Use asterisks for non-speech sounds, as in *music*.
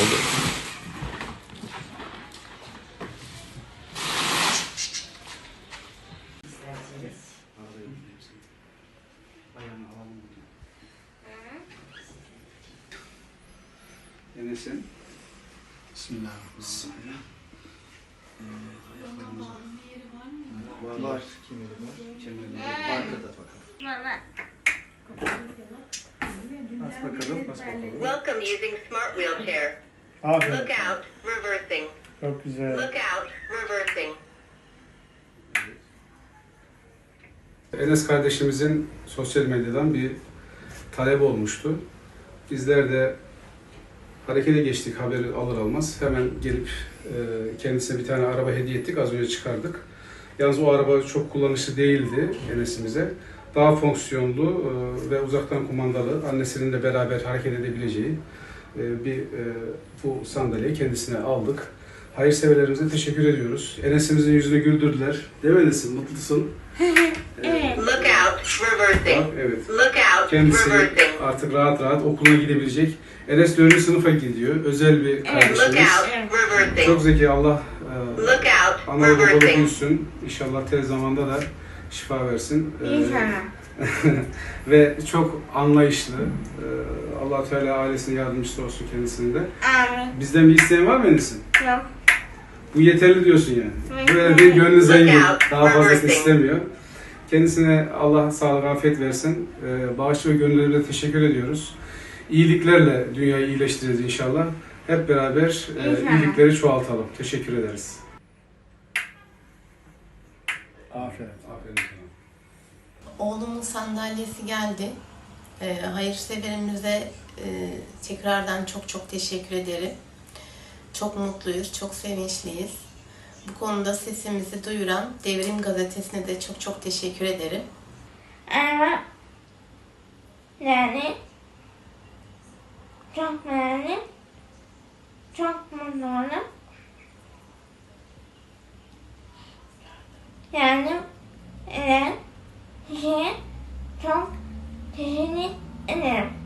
Oldu. Enes'in. Bismillahirrahmanirrahim. Var var. Kemeri var. Arkada bakalım. Bas bakalım, bas bakalım. Welcome using smart wheelchair. Aferin. Look out, reversing. Çok güzel. Look out, reversing. Enes kardeşimizin sosyal medyadan bir talep olmuştu. Bizler de harekete geçtik haberi alır almaz. Hemen gelip e, kendisine bir tane araba hediye ettik. Az önce çıkardık. Yalnız o araba çok kullanışlı değildi Enes'imize. Daha fonksiyonlu e, ve uzaktan kumandalı, annesinin de beraber hareket edebileceği bir e, bu sandalyeyi kendisine aldık. Hayırseverlerimize teşekkür ediyoruz. Enes'imizin yüzünü güldürdüler. Değil mi Enes'im? Mutlusun. *laughs* Evet. Look out, reversing. Bak, evet. Look out, Kendisi reversing. artık rahat rahat okuluna gidebilecek. Enes 4. sınıfa gidiyor. Özel bir kardeşimiz. Çok zeki Allah e, Look out, reversing. büyüsün. İnşallah tez zamanda da şifa versin. E, İnşallah. *laughs* ve çok anlayışlı. E, allah Teala ailesine yardımcısı olsun kendisinin de. Amin. Bizden bir isteğin var mı Enes'in? Yok. Bu yeterli diyorsun yani. Böyle bir gönlü zengin. Daha reversing. istemiyor. Kendisine Allah sağlık, afiyet versin. Ee, bağışlı ve gönüllere teşekkür ediyoruz. İyiliklerle dünyayı iyileştiririz inşallah. Hep beraber e, İnşallah. iyilikleri çoğaltalım. Teşekkür ederiz. Aferin. Aferin sana. Oğlumun sandalyesi geldi. Ee, hayırseverimize e, tekrardan çok çok teşekkür ederim. Çok mutluyuz, çok sevinçliyiz. Bu konuda sesimizi duyuran Devrim Gazetesi'ne de çok çok teşekkür ederim. Ama yani çok yani çok mutlu oldum. Yani evet, şey çok teşekkür ederim.